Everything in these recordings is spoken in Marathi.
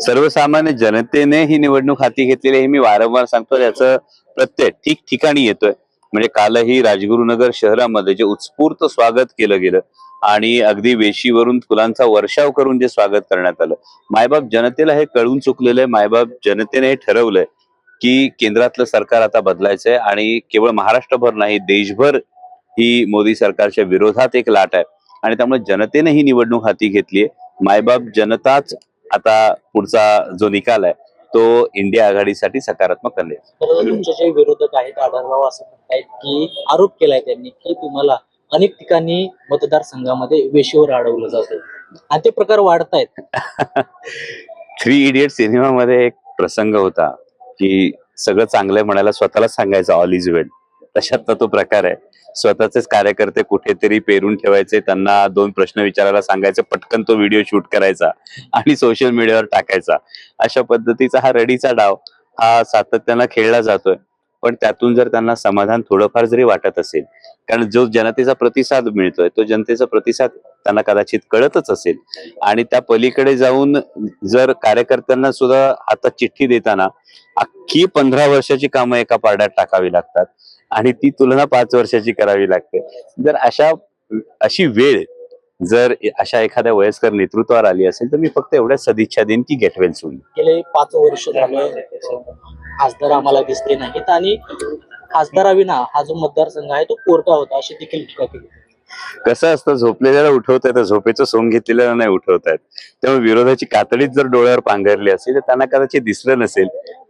सर्वसामान्य जनतेने ही निवडणूक हाती घेतलेली आहे. हे मी वारंवार सांगतो याचं प्रत्यय ठिकठिकाणी येतोय. म्हणजे कालही राजगुरुनगर शहरामध्ये जे उत्स्फूर्त स्वागत केलं गेलं आणि अगदी वेशीवरून फुलांचा वर्षाव करून जे स्वागत करण्यात आलं. मायबाप जनतेला हे कळून चुकलेलं आहे मायबाप जनतेने हे ठरवलंय की केंद्रातलं सरकार आता बदलायचंय आणि केवळ महाराष्ट्रभर नाही देशभर ही मोदी सरकारच्या विरोधात एक लाट आहे. आणि त्यामुळे जनतेने ही निवडणूक हाती घेतलीये. मायबाप जनताच आता पुढचा जो निकाल आहे तो इंडिया आघाडीसाठी सकारात्मक तर तुमचे जे विरोधक आहेत आढळराव असं म्हणतायत की आरोप केलाय त्यांनी की तुम्हाला अनेक ठिकाणी मतदारसंघामध्ये वेशीवर अडवलं जातं आणि ते प्रकार वाढतायत. थ्री इडियट सिनेमामध्ये एक प्रसंग होता की सगळं चांगलं म्हणायला स्वतःलाच सांगायचं ऑल इज वेल तशातला तो प्रकार आहे. स्वतःचेच कार्यकर्ते कुठेतरी पेरून ठेवायचे त्यांना दोन प्रश्न विचारायला सांगायचे पटकन तो व्हिडिओ शूट करायचा आणि सोशल मीडियावर टाकायचा. अशा पद्धतीचा हा रडीचा डाव हा सातत्यानं खेळला जातोय. पण त्यातून जर त्यांना समाधान थोडंफार जरी वाटत असेल कारण जो जनतेचा प्रतिसाद मिळतोय तो जनतेचा प्रतिसाद त्यांना कदाचित कळतच असेल. आणि त्या पलीकडे जाऊन जर कार्यकर्त्यांना सुद्धा आता चिठ्ठी देताना अख्खी पंधरा वर्षाची कामं एका पारड्यात टाकावी लागतात. आणि ती तुलना पाच वर्षाची करावी लागते. जर अशा अशी वेळ जर अशा एखाद्या वयस्कर नेतृत्वावर आली असेल तर मी फक्त एवढ्याच सदिच्छा देईन की गेट वेल सून गेले पाच वर्ष झालं. खासदार आम्हाला दिसले नाहीत आणि खासदाराविना हा जो मतदारसंघ आहे तो कोरटा होता अशी देखील टीका केली. कसं असतं झोपलेल्याला उठवत तर झोपेचं सोंग घेतलेल्याला नाही उठवतायत. त्यामुळे विरोधाची कातडीच जर डोळ्यावर पांघरली असेल तर त्यांना कदाचित दिसलं नसेल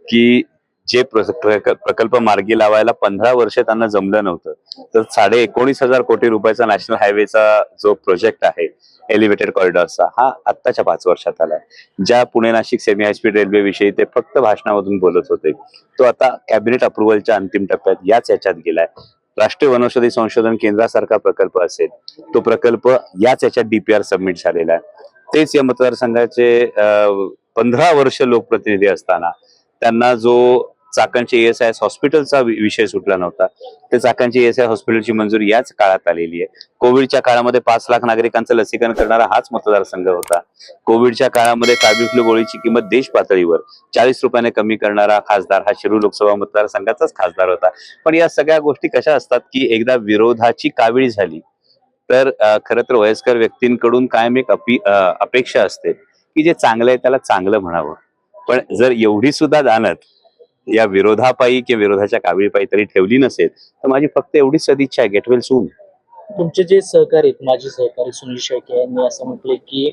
की जे प्रकल्प मार्गी लावायला पंधरा वर्ष त्यांना जमलं नव्हतं. तर साडे एकोणीस हजार कोटी रुपयाचा नॅशनल हायवेचा जो प्रोजेक्ट आहे एलिव्हेटेड कॉरिडॉरचा हा आत्ताच्या पाच वर्षात आलाय. ज्या Pune Nashik semi high speed railway विषयी ते फक्त भाषणामधून बोलत होते. तो आता कॅबिनेट अप्रुव्हलच्या अंतिम टप्प्यात याच याच्यात गेलाय. राष्ट्रीय वनौषधी संशोधन केंद्रासारखा प्रकल्प असेल तो प्रकल्प याच याच्यात डीपीआर सबमिट झालेला आहे. तेच या मतदारसंघाचे पंधरा वर्ष लोकप्रतिनिधी असताना त्यांना जो चाकणचे एस आय एस हॉस्पिटलचा विषय सुटला नव्हता. ते चाकणचे एस आय हॉस्पिटलची मंजुरी याच काळात आलेली आहे. कोविडच्या काळामध्ये पाच लाख नागरिकांचं लसीकरण करणारा हाच मतदारसंघ होता. कोविडच्या काळामध्ये फ्लू गोळीची किंमत देश पातळीवर चाळीस रुपयाने कमी करणारा खासदार हा शिरू लोकसभा मतदारसंघाचाच खासदार होता. पण या सगळ्या गोष्टी कशा असतात की एकदा विरोधाची काविळी झाली तर खरं तर वयस्कर व्यक्तींकडून कायम एक अपी अपेक्षा असते की जे चांगलं आहे त्याला चांगलं म्हणावं. पण जर एवढी सुद्धा जाणत या विरोधापायी किंवा विरोधाच्या काविळीपायी तरी ठेवली नसेल तर माझी फक्त एवढीच सदिच्छा आहे. गेट वेल सून तुमचे जे सहकारी माजी सहकारी सुनील शेळके यांनी असं म्हटलंय की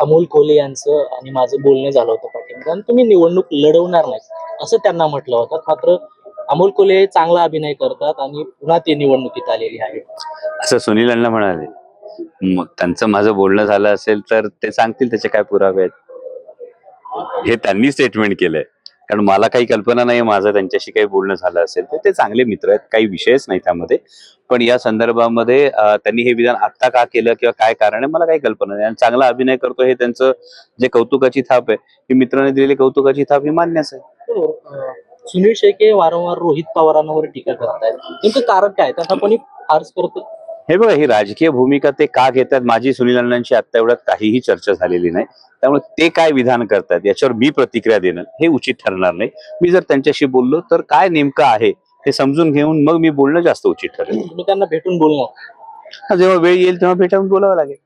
अमोल कोले यांचं आणि माझं बोलणं झालं होतं पाठिंबा तुम्ही निवडणूक लढवणार नाही असं त्यांना म्हटलं होतं. मात्र अमोल कोले चांगला अभिनय करतात आणि पुन्हा ते निवडणुकीत आलेले आहेत. असं सुनील अण्णा म्हणाले. मग त्यांचं माझं बोलणं झालं असेल तर ते सांगतील त्याचे काय पुरावे आहेत. हे त्यांनी स्टेटमेंट केलंय. कारण मला काही कल्पना नाही माझं त्यांच्याशी काही बोलणं झालं असेल तर ते चांगले मित्र आहेत काही विषयच नाही त्यामध्ये. पण या संदर्भामध्ये त्यांनी हे विधान आत्ता का केलं किंवा काय कारण आहे मला काही कल्पना नाही. आणि चांगला अभिनय करतो हे त्यांचं जे कौतुकाची थाप आहे ही मित्राने दिलेली कौतुकाची थाप ही मान्यच आहे. हो, सुनील शेखे वारंवार रोहित पवारांवर टीका करतायत. नेमकं कारण काय? त्यांना कोणी फार्स करतो? हे बघा ही राजकीय भूमिका ते का घेतात माझी सुनील अण्णांची आता एवढ्यात काहीही चर्चा झालेली नाही. त्यामुळे ते काय विधान करतात याच्यावर मी प्रतिक्रिया देणं हे उचित ठरणार नाही. मी जर त्यांच्याशी बोललो तर काय नेमकं आहे हे समजून घेऊन मग मी बोलणं जास्त उचित ठरेल. त्यांना भेटून बोलणार. जेव्हा वेळ येईल तेव्हा भेटावून बोलावं लागेल.